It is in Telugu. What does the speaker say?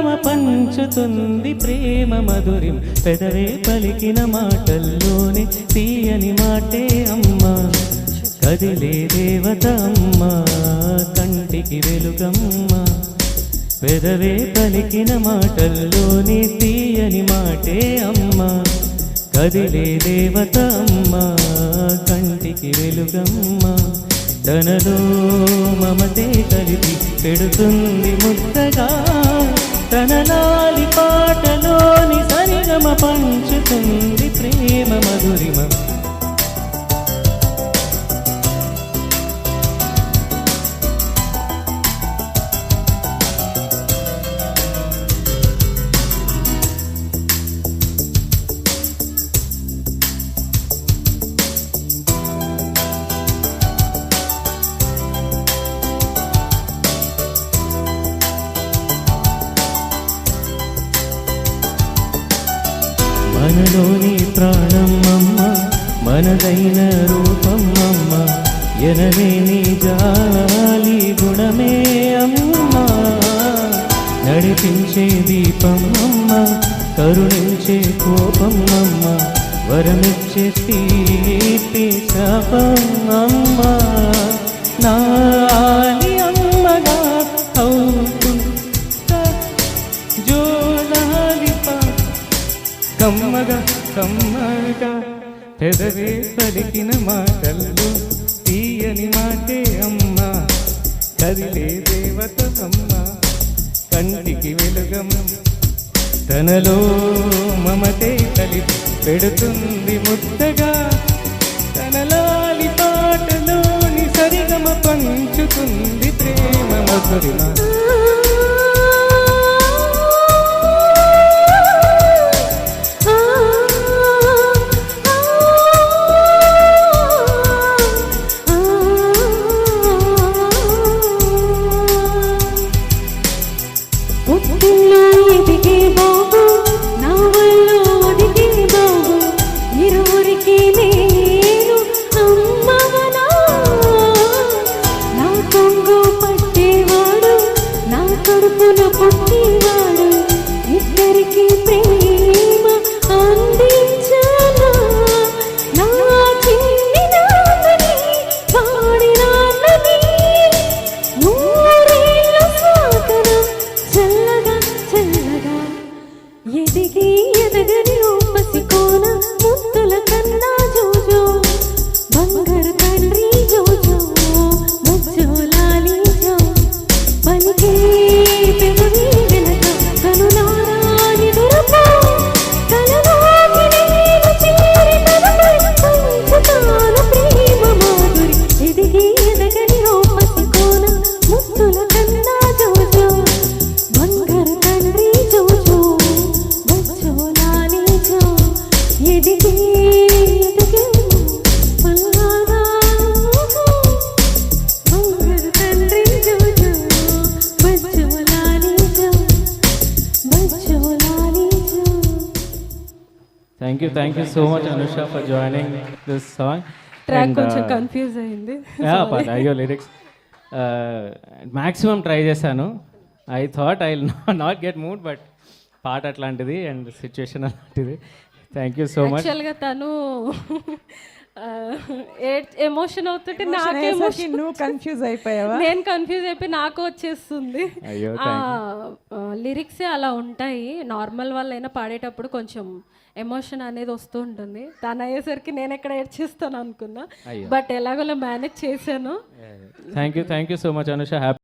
సరిగమ పంచుతుంది ప్రేమ మధురిం. పెదవే పలికిన మాటల్లోని తీయని మాటే అమ్మ. కదిలే దేవత అమ్మ కంటికి వెలుగమ్మ. పెదవే పలికిన మాటల్లోని తీయని మాటే అమ్మ. కదిలే దేవత అమ్మ కంటికి వెలుగమ్మ. తనలో మమతే కలిపి పెడుతుంది ముద్దగా. తన నాలి పాటలోని సరిగమ పంచుతుంది మనలోని ప్రాణం మనదైన రూపం అమ్మ ఎనవే నీ జాలి గుణమే అమ్మ. నడిపించే దీపం కరుణించే కోపం వరమిచ్చే తీపి శాపం నా కమ్మగా పెదవే పలికిన మాటల్లో తీయని మాటే అమ్మ. కదిలే దేవత అమ్మ కంటికి వెలుగమ్మ. తనలో మమతే తలి పెడుతుంది ముద్దగా. తనలాలి పాటలోని సరిగమ పంచుతుంది ప్రేమ మధురిమ ఎదిగి ఎదగని thank you thank you so much Anusha for joining this song track కొంచెం కన్ఫ్యూజ్ అయింది. అయ్యో లిరిక్స్ మ్యాక్సిమం ట్రై చేశాను. I thought I not get mood but పాట అట్లాంటిది అండ్ సిచ్యువేషన్ అలాంటిది థ్యాంక్ యూ సో మచ్ యాక్చువల్గా తను ఎమోషన్ అవుతుంటే నాకు ఎమోషన్ నువ్వు కన్ఫ్యూజ్ అయిపోయావా? నేను కన్ఫ్యూజ్ అయిపోయి నాకు వచ్చేస్తుంది. అయ్యో లిరిక్సే అలా ఉంటాయి. నార్మల్ వాళ్ళైనా పాడేటప్పుడు కొంచెం ఎమోషన్ అనేది వస్తూ ఉంటుంది. తను అయ్యేసరికి నేను ఎక్కడ ఏడ్చేస్తాను అనుకున్నా. బట్ ఎలాగోలా మేనేజ్ చేశాను. Thank you thank you so much Anusha happy